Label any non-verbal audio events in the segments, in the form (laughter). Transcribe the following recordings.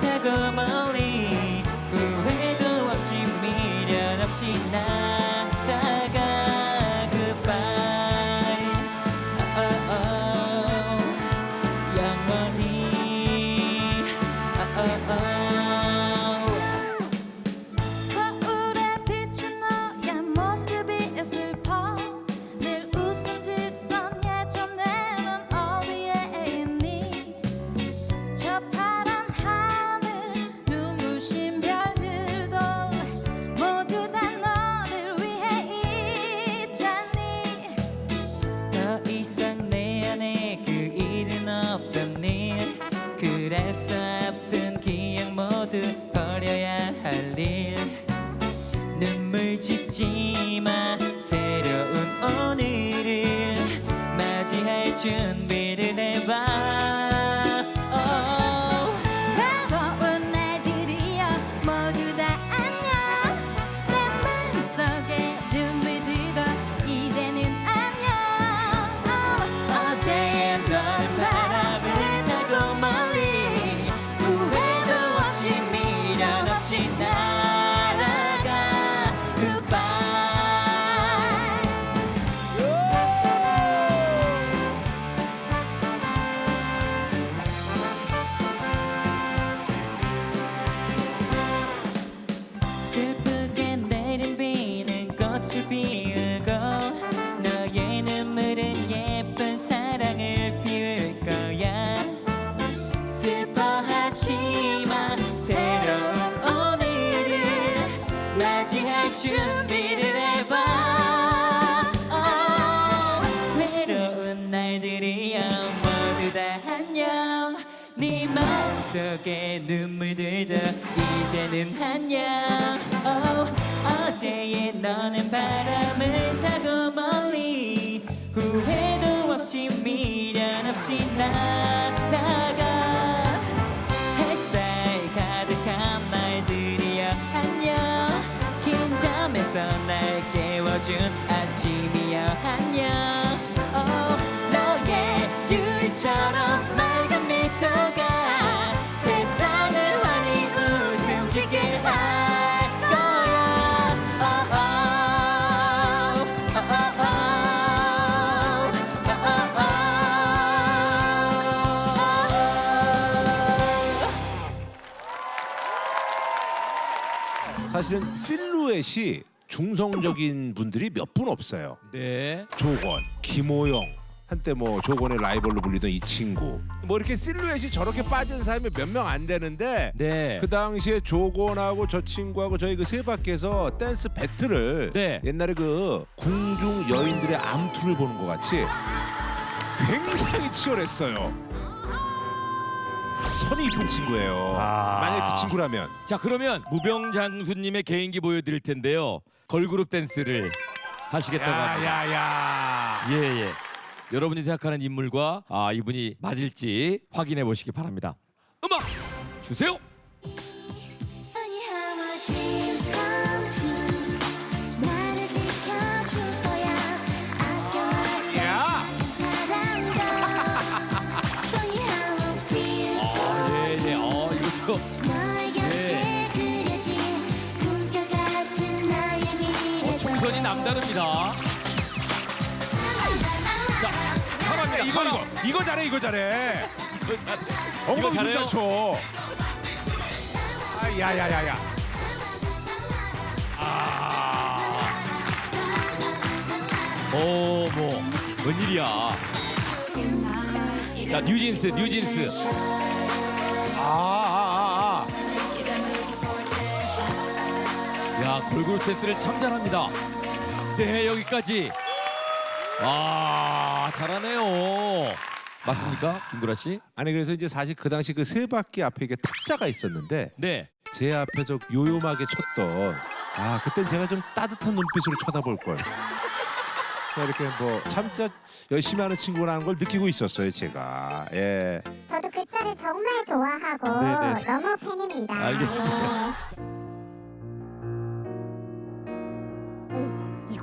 태그만 애써 아픈 기억 모두 버려야 할 일. 눈물 짓지 마 새로운 오늘을 맞이할 준비를 해봐. Oh. 눈물 들고 이제는 맞이할 준비를 해봐 oh, 외로운 날들이야 모두 다 안녕. 네 마음속에 눈물들도 이제는 안녕. Oh, 어제의 너는 바람을 타고 멀리. 후회도 없이 미련 없이 날 깨워준 아침이야 안녕 oh, 너의 유리처럼 맑은 미소가 세상을 환히 웃음지게 할 거야 oh, oh, oh, oh, oh, oh, oh, oh. 사실은 실루엣이 중성적인 분들이 몇 분 없어요. 네. 조건, 김호영 한때 뭐 조건의 라이벌로 불리던 이 친구. 뭐 이렇게 실루엣이 저렇게 빠진 사람이 몇 명 안 되는데 네. 그 당시에 조건하고 저 친구하고 저희 그 세 바퀴에서 댄스 배틀을 네. 옛날에 그 궁중 여인들의 암투를 보는 것 같이 굉장히 치열했어요. 선이 이쁜 친구예요. 아. 만약 그 친구라면 자 그러면 무병 장수님의 개인기 보여드릴 텐데요. 걸그룹 댄스를 하시겠다고 합니다. 야야야. 예예. 여러분이 생각하는 인물과 아 이분이 맞을지 확인해 보시기 바랍니다. 음악 주세요. 남다릅니다. 자 사랑합니다. 이거 이거 이거 잘해 이거 잘해. 이거 잘해. 이거 엉덩이 잘해요. 진짜 쳐. 아 야야야야. 어뭐 웬일이야. 자 뉴진스 뉴진스. 아, 아, 아, 아. 야 걸그룹 세트를 참 잘합니다. 네 여기까지. 아 잘하네요. 맞습니까, 김구라 씨? 아니 그래서 이제 사실 그 당시 그 세 바퀴 앞에 이게 탁자가 있었는데 네. 제 앞에서 요요하게 쳤던 아 그땐 제가 좀 따뜻한 눈빛으로 쳐다볼 걸. 이렇게 뭐 참자 열심히 하는 친구라는 걸 느끼고 있었어요 제가. 예. 저도 그 차를 정말 좋아하고 네 네. 너무 팬입니다. 알겠습니다. 네.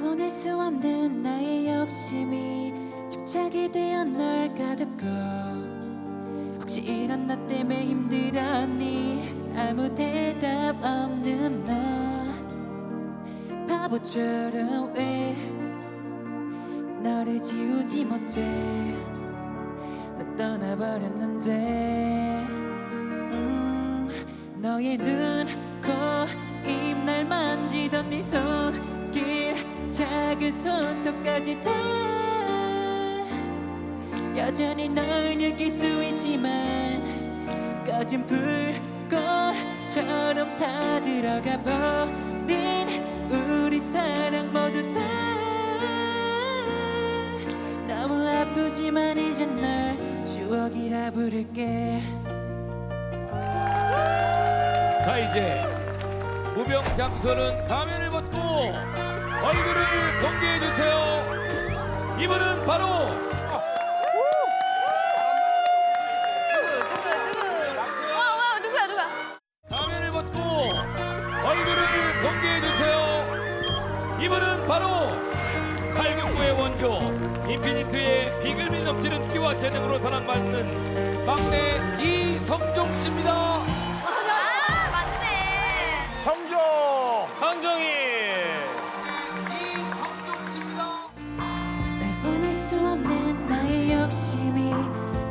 보낼 수 없는 나의 욕심이 집착이 되어 널 가두고 혹시 이런 나 때문에 힘들었니? 아무 대답 없는 너. 바보처럼 왜 너를 지우지 못해? 넌 떠나버렸는데. 음, 너의 눈, 코, 작은 손톱까지 다. 여전히 널 느낄 수 있지만 꺼진 불꽃처럼 다 들어가 버린 우리 사랑 모두 다. 너무 아프지만 이제 널 추억이라 부를게. 자 이제 무병 장소는 가면을 벗고 얼굴을 공개해 주세요. 이분은 바로 와, 와, 누구야, 누가? 가면을 벗고 얼굴을 공개해 주세요. 이분은 바로 칼국부의 원조 인피니트의 비글미 넘치는 끼와 재능으로 사랑받는 막내 이성종 씨입니다. 수 없는 나의 욕심이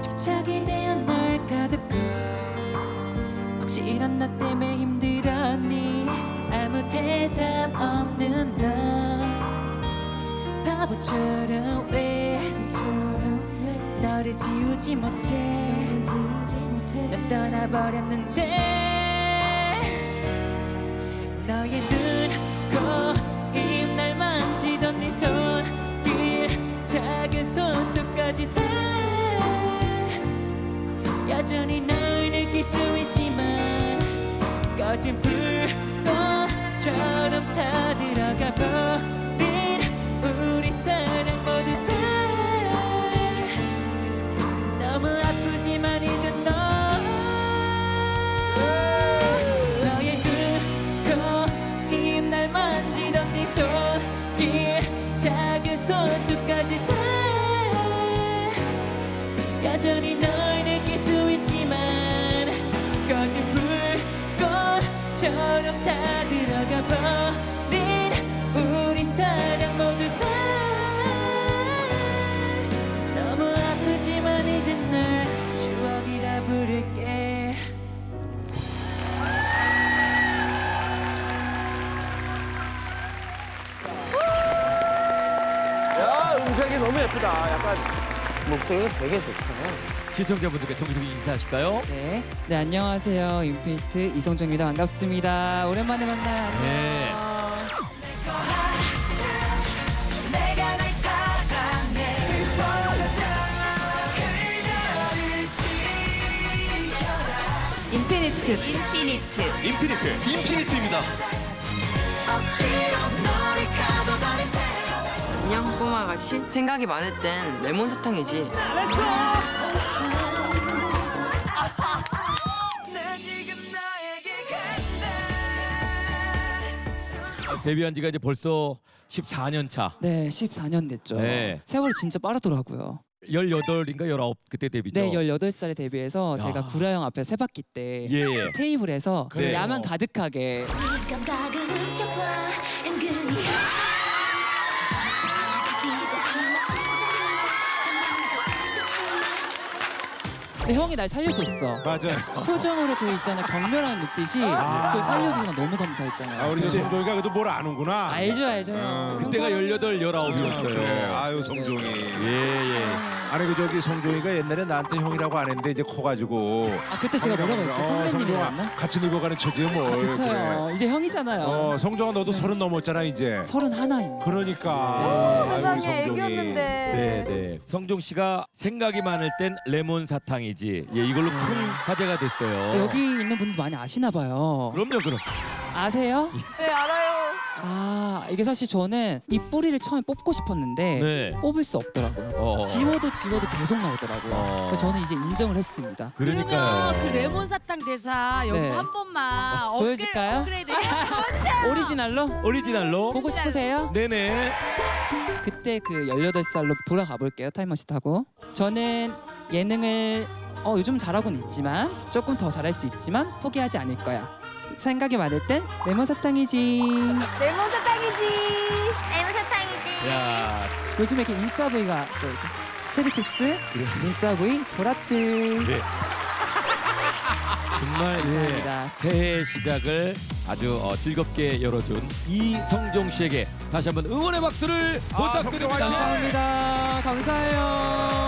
집착이 되어 널 가득고 혹시 이런 나 때문에 힘들었니? 아무 대답 없는 너 바보처럼 왜 너를 지우지 못해? 넌 떠나버렸는데 여전히 널 느낄 수 있지만 꺼진 불꽃처럼 다 들어가 버 불꽃처럼 다 들어가 버린 우리 사랑 모두 다 너무 아프지만 이제 널 추억이라 부를게 야 음색이 너무 예쁘다. 약간 목소리가 되게 좋다. 시청자분들께 정기적인 인사하실까요? 네, 네 안녕하세요 인피니트 이성정입니다 반갑습니다 오랜만에 만나요 안녕 네. 내가 널 사랑해 인피니트 인피니트. 인피니트. 인피니트입니다. 꼬마같이 생각이 많을 땐 레몬 사탕이지. 아, 데뷔한 지가 이제 벌써 14년 차. 네 14년 됐죠 네. 세월이 진짜 빠르더라고요 18인가 19 그때 데뷔죠. 네 18살에 데뷔해서 야. 제가 구라형 앞에 세 바퀴 때 예, 예. 테이블에서 그래요. 야만 가득하게 감각을 느껴봐 근데 형이 날 살려줬어 맞아요. 표정으로 그 있잖아 경멸한 눈빛이 그 살려줘서 너무 감사했잖아요 아, 우리 저 성종이가 그래도 뭘 아는구나. 알죠 알죠 어. 그때가 18, 19이었어요. 그래. 아유 성종이. 예, 예. 아니 그 저기 성종이가 옛날에 나한테 형이라고 안 했는데 이제 커가지고. 아 그때 제가 뭐라고 했죠 어, 성종아, 선배님이었나? 같이 늙어가는 처지에 뭘. 그쵸 그래. 이제 형이잖아요 어 성종아 너도 서른 넘었잖아 이제. 서른 하나입니다 그러니까. 세상에 아이고, 우리 성종이. 애기였는데. 네, 네. 성종 씨가 생각이 많을 땐 레몬 사탕이지. 예, 이걸로 큰 화제가 됐어요. 네, 여기 있는 분들 많이 아시나 봐요 그럼요, 그럼. 아세요? 네, 알아요. 아 이게 사실 저는 이 뿌리를 처음에 뽑고 싶었는데 네. 뽑을 수 없더라고요 어. 지워도 지워도 계속 나오더라고요 어. 그래서 저는 이제 인정을 했습니다 그러면 그러니까요. 그 레몬 사탕 대사 여기서 네. 한 번만 업글- 보여줄까요? 업그레이드 해주세요. (laughs) 오리지널로 오리지널로. 보고 싶으세요? 네네. 그때 그 18살로 돌아가 볼게요 타임머신 타고 저는 예능을 어, 요즘 잘하고는 있지만 조금 더 잘할 수 있지만 포기하지 않을 거야 생각이 많을 땐 레몬 사탕이지 레몬 사탕이지. 레몬 사탕이지. 야, 요즘에 이렇게 인싸 부위가 또 이렇게 체리키스 인싸 부인 보라트 네. 정말 (laughs) 예, 감사합니다. 새해 시작을 아주 어, 즐겁게 열어준 이성종 씨에게 다시 한번 응원의 박수를 부탁드립니다. 감사합니다 감사해요